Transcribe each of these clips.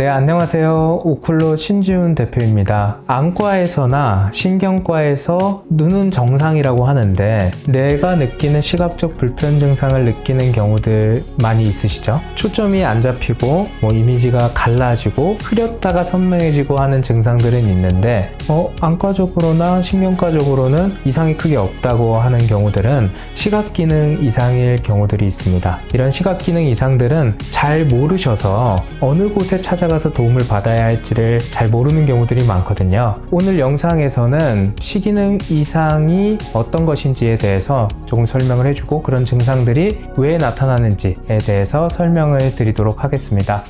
네, 안녕하세요. 오클로 신지훈 대표입니다. 안과에서나 신경과에서 눈은 정상이라고 하는데 내가 느끼는 시각적 불편 증상을 느끼는 경우들 많이 있으시죠? 초점이 안 잡히고 뭐 이미지가 갈라지고 흐렸다가 선명해지고 하는 증상들은 있는데 어, 안과적으로나 신경과적으로는 이상이 크게 없다고 하는 경우들은 시각 기능 이상일 경우들이 있습니다. 이런 시각 기능 이상들은 잘 모르셔서 어느 곳에 찾아 가서 도움을 받아야 할지를 잘 모르는 경우들이 많거든요. 오늘 영상에서는 시기능 이상이 어떤 것인지에 대해서 조금 설명을 해주고 그런 증상들이 왜 나타나는지에 대해서 설명을 드리도록 하겠습니다.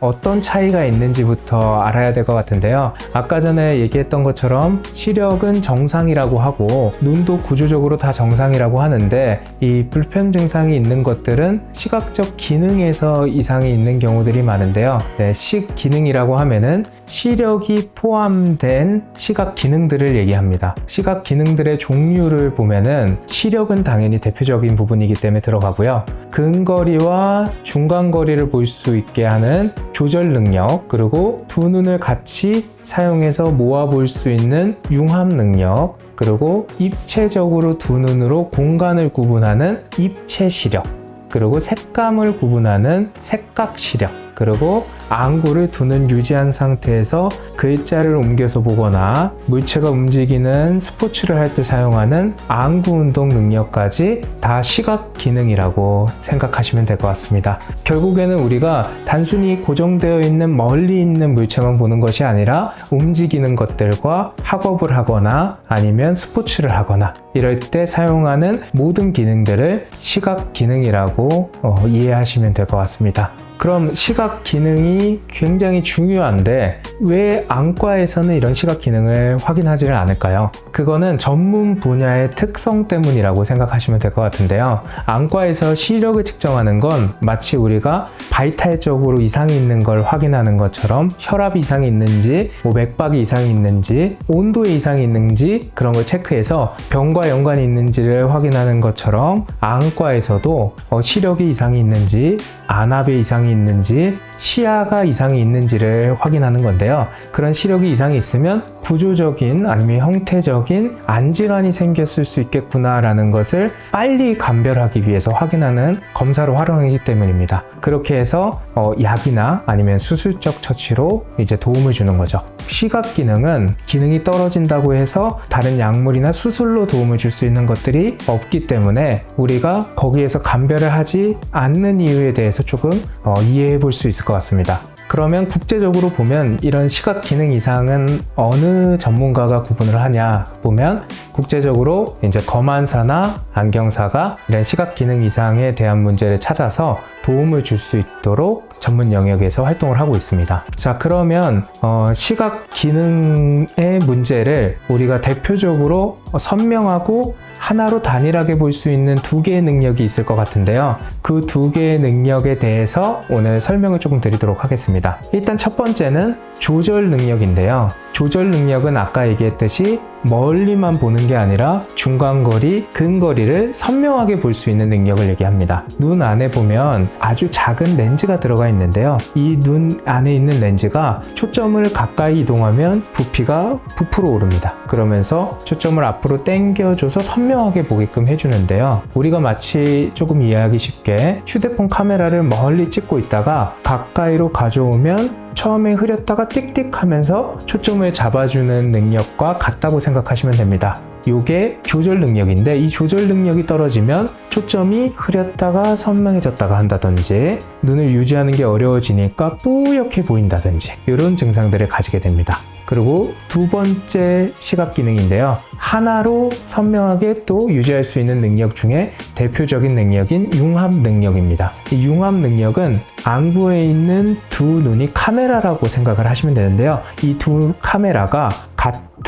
어떤 차이가 있는지부터 알아야 될 것 같은데요. 아까 전에 얘기했던 것처럼 시력은 정상이라고 하고 눈도 구조적으로 다 정상이라고 하는데 이 불편 증상이 있는 것들은 시각적 기능에서 이상이 있는 경우들이 많은데요. 네, 시 기능이라고 하면은 시력이 포함된 시각 기능들을 얘기합니다. 시각 기능들의 종류를 보면은 시력은 당연히 대표적인 부분이기 때문에 들어가고요. 근거리와 중간거리를 볼 수 있게 하는 조절 능력, 그리고 두 눈을 같이 사용해서 모아 볼 수 있는 융합 능력, 그리고 입체적으로 두 눈으로 공간을 구분하는 입체 시력, 그리고 색감을 구분하는 색각 시력, 그리고 안구를 두눈 유지한 상태에서 글자를 옮겨서 보거나 물체가 움직이는 스포츠를 할 때 사용하는 안구 운동 능력까지 다 시각 기능이라고 생각하시면 될 것 같습니다. 결국에는 우리가 단순히 고정되어 있는 멀리 있는 물체만 보는 것이 아니라 움직이는 것들과 학업을 하거나 아니면 스포츠를 하거나 이럴 때 사용하는 모든 기능들을 시각 기능이라고 어, 이해하시면 될 것 같습니다. 그럼 시각 기능이 굉장히 중요한데 왜 안과에서는 이런 시각 기능을 확인하지를 않을까요? 그거는 전문 분야의 특성 때문이라고 생각하시면 될 것 같은데요. 안과에서 시력을 측정하는 건 마치 우리가 바이탈적으로 이상이 있는 걸 확인하는 것처럼 혈압 이상이 있는지, 뭐 맥박이 이상이 있는지, 온도에 이상이 있는지 그런 걸 체크해서 병과 연관이 있는지를 확인하는 것처럼 안과에서도 어, 시력이 이상이 있는지, 안압에 이상이 있는지, 시야가 이상이 있는지를 확인하는 건데요. 그런 시력이 이상이 있으면 구조적인 아니면 형태적인 안질환이 생겼을 수 있겠구나라는 것을 빨리 감별하기 위해서 확인하는 검사로 활용하기 때문입니다. 그렇게 해서 어, 약이나 아니면 수술적 처치로 이제 도움을 주는 거죠. 시각 기능은 기능이 떨어진다고 해서 다른 약물이나 수술로 도움을 줄 수 있는 것들이 없기 때문에 우리가 거기에서 감별을 하지 않는 이유에 대해서 조금 어, 이해해 볼 수 있을 것 같습니다. 그러면 국제적으로 보면 이런 시각 기능 이상은 어느 전문가가 구분을 하냐 보면 국제적으로 이제 검안사나 안경사가 이런 시각 기능 이상에 대한 문제를 찾아서 도움을 줄 수 있도록 전문 영역에서 활동을 하고 있습니다. 자, 그러면 어, 시각 기능의 문제를 우리가 대표적으로 선명하고 하나로 단일하게 볼 수 있는 두 개의 능력이 있을 것 같은데요. 그 두 개의 능력에 대해서 오늘 설명을 조금 드리도록 하겠습니다. 일단 첫 번째는 조절 능력인데요. 조절 능력은 아까 얘기했듯이 멀리만 보는 게 아니라 중간거리, 근거리를 선명하게 볼 수 있는 능력을 얘기합니다. 눈 안에 보면 아주 작은 렌즈가 들어가 있는데요. 이 눈 안에 있는 렌즈가 초점을 가까이 이동하면 부피가 부풀어 오릅니다. 그러면서 초점을 앞으로 당겨줘서 선명하게 보게끔 해주는데요. 우리가 마치 조금 이해하기 쉽게 휴대폰 카메라를 멀리 찍고 있다가 가까이로 가져오면 처음에 흐렸다가 띡띡 하면서 초점을 잡아주는 능력과 같다고 생각하시면 됩니다. 이게 조절 능력인데 이 조절 능력이 떨어지면 초점이 흐렸다가 선명해졌다가 한다든지 눈을 유지하는 게 어려워지니까 뿌옇게 보인다든지 이런 증상들을 가지게 됩니다. 그리고 두 번째 시각 기능인데요. 하나로 선명하게 또 유지할 수 있는 능력 중에 대표적인 능력인 융합 능력입니다. 이 융합 능력은 안구에 있는 두 눈이 카메라라고 생각을 하시면 되는데요. 이 두 카메라가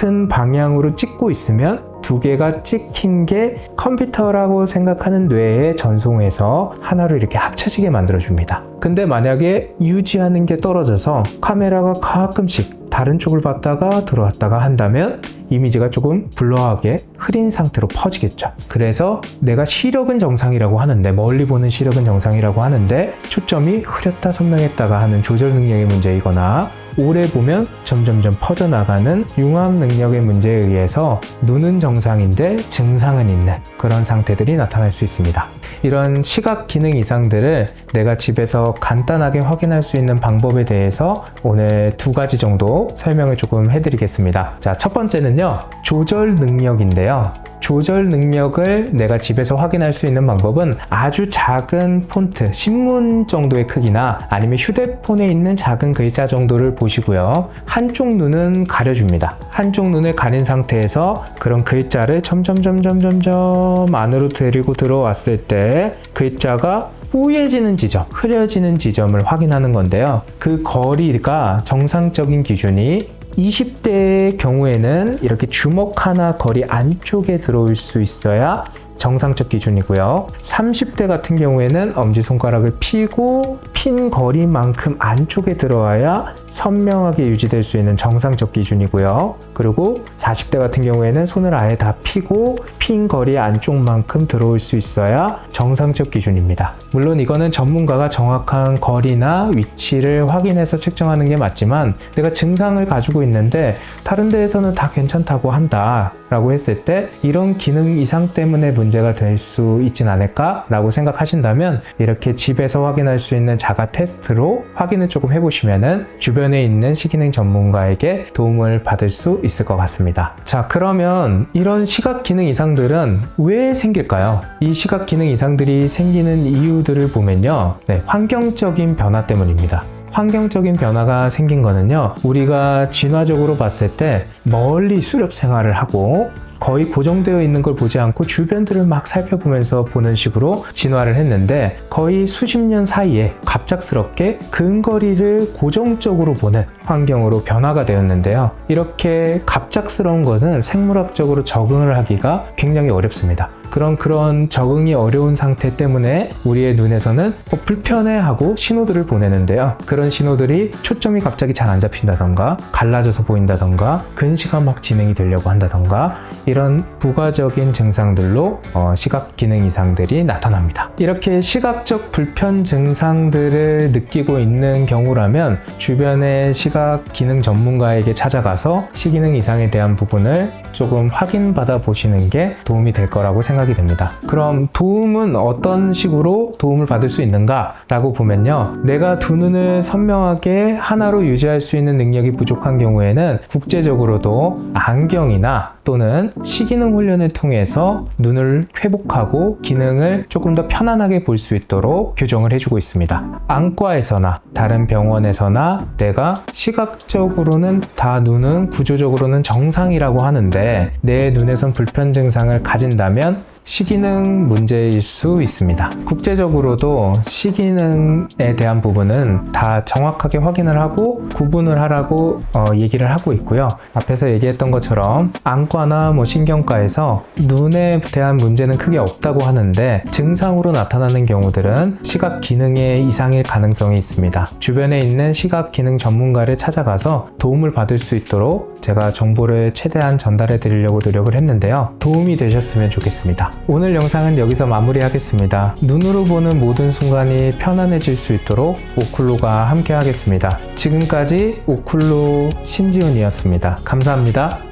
같은 방향으로 찍고 있으면 두 개가 찍힌 게 컴퓨터라고 생각하는 뇌에 전송해서 하나로 이렇게 합쳐지게 만들어줍니다. 근데 만약에 유지하는 게 떨어져서 카메라가 가끔씩 다른 쪽을 봤다가 들어왔다가 한다면 이미지가 조금 블러하게 흐린 상태로 퍼지겠죠. 그래서 내가 시력은 정상이라고 하는데 멀리 보는 시력은 정상이라고 하는데 초점이 흐렸다 선명했다가 하는 조절 능력의 문제이거나 오래 보면 점점점 퍼져나가는 융합 능력의 문제에 의해서 눈은 정상인데 증상은 있는 그런 상태들이 나타날 수 있습니다. 이런 시각 기능 이상들을 내가 집에서 간단하게 확인할 수 있는 방법에 대해서 오늘 두 가지 정도 설명을 조금 해드리겠습니다. 자, 첫 번째는요, 조절 능력인데요. 조절 능력을 내가 집에서 확인할 수 있는 방법은 아주 작은 폰트, 신문 정도의 크기나 아니면 휴대폰에 있는 작은 글자 정도를 보시고요. 한쪽 눈은 가려줍니다. 한쪽 눈을 가린 상태에서 그런 글자를 점점점점점점 안으로 데리고 들어왔을 때 글자가 뿌얘지는 지점, 흐려지는 지점을 확인하는 건데요. 그 거리가 정상적인 기준이 20대의 경우에는 이렇게 주먹 하나 거리 안쪽에 들어올 수 있어야 정상적 기준이고요. 30대 같은 경우에는 엄지손가락을 피고 핀 거리만큼 안쪽에 들어와야 선명하게 유지될 수 있는 정상적 기준이고요. 그리고 40대 같은 경우에는 손을 아예 다 피고 핀 거리 안쪽만큼 들어올 수 있어야 정상적 기준입니다. 물론 이거는 전문가가 정확한 거리나 위치를 확인해서 측정하는 게 맞지만 내가 증상을 가지고 있는데 다른 데에서는 다 괜찮다고 한다 라고 했을 때 이런 기능 이상 때문에 문제 가 될 수 있진 않을까 라고 생각하신다면 이렇게 집에서 확인할 수 있는 자가 테스트로 확인을 조금 해보시면은 주변에 있는 시기능 전문가에게 도움을 받을 수 있을 것 같습니다. 자, 그러면 이런 시각 기능 이상들은 왜 생길까요? 이 시각 기능 이상들이 생기는 이유들을 보면요. 네, 환경적인 변화 때문입니다. 환경적인 변화가 생긴 거는요, 우리가 진화적으로 봤을 때 멀리 수렵 생활을 하고 거의 고정되어 있는 걸 보지 않고 주변들을 막 살펴보면서 보는 식으로 진화를 했는데 거의 수십 년 사이에 갑작스럽게 근거리를 고정적으로 보는 환경으로 변화가 되었는데요. 이렇게 갑작스러운 것은 생물학적으로 적응을 하기가 굉장히 어렵습니다. 그런 그런 적응이 어려운 상태 때문에 우리의 눈에서는 어, 불편해하고 신호들을 보내는데요. 그런 신호들이 초점이 갑자기 잘 안 잡힌다던가 갈라져서 보인다던가 근시가 막 진행이 되려고 한다던가 이런 부가적인 증상들로 어, 시각 기능 이상들이 나타납니다. 이렇게 시각적 불편 증상들을 느끼고 있는 경우라면 주변의 시각 기능 전문가에게 찾아가서 시기능 이상에 대한 부분을 조금 확인받아 보시는 게 도움이 될 거라고 생각이 됩니다. 그럼 도움은 어떤 식으로 도움을 받을 수 있는가? 라고 보면요. 내가 두 눈을 선명하게 하나로 유지할 수 있는 능력이 부족한 경우에는 국제적으로도 안경이나 또는 시기능 훈련을 통해서 눈을 회복하고 기능을 조금 더 편안하게 볼 수 있도록 교정을 해주고 있습니다. 안과에서나 다른 병원에서나 내가 시각적으로는 다 눈은 구조적으로는 정상이라고 하는데 내 눈에선 불편 증상을 가진다면 시기능 문제일 수 있습니다. 국제적으로도 시기능에 대한 부분은 다 정확하게 확인을 하고 구분을 하라고 어, 얘기를 하고 있고요. 앞에서 얘기했던 것처럼 안과나 뭐 신경과에서 눈에 대한 문제는 크게 없다고 하는데 증상으로 나타나는 경우들은 시각 기능에 이상일 가능성이 있습니다. 주변에 있는 시각 기능 전문가를 찾아가서 도움을 받을 수 있도록 제가 정보를 최대한 전달해 드리려고 노력을 했는데요. 도움이 되셨으면 좋겠습니다. 오늘 영상은 여기서 마무리하겠습니다. 눈으로 보는 모든 순간이 편안해질 수 있도록 오쿨로가 함께 하겠습니다. 지금까지 오쿨로 신지훈이었습니다. 감사합니다.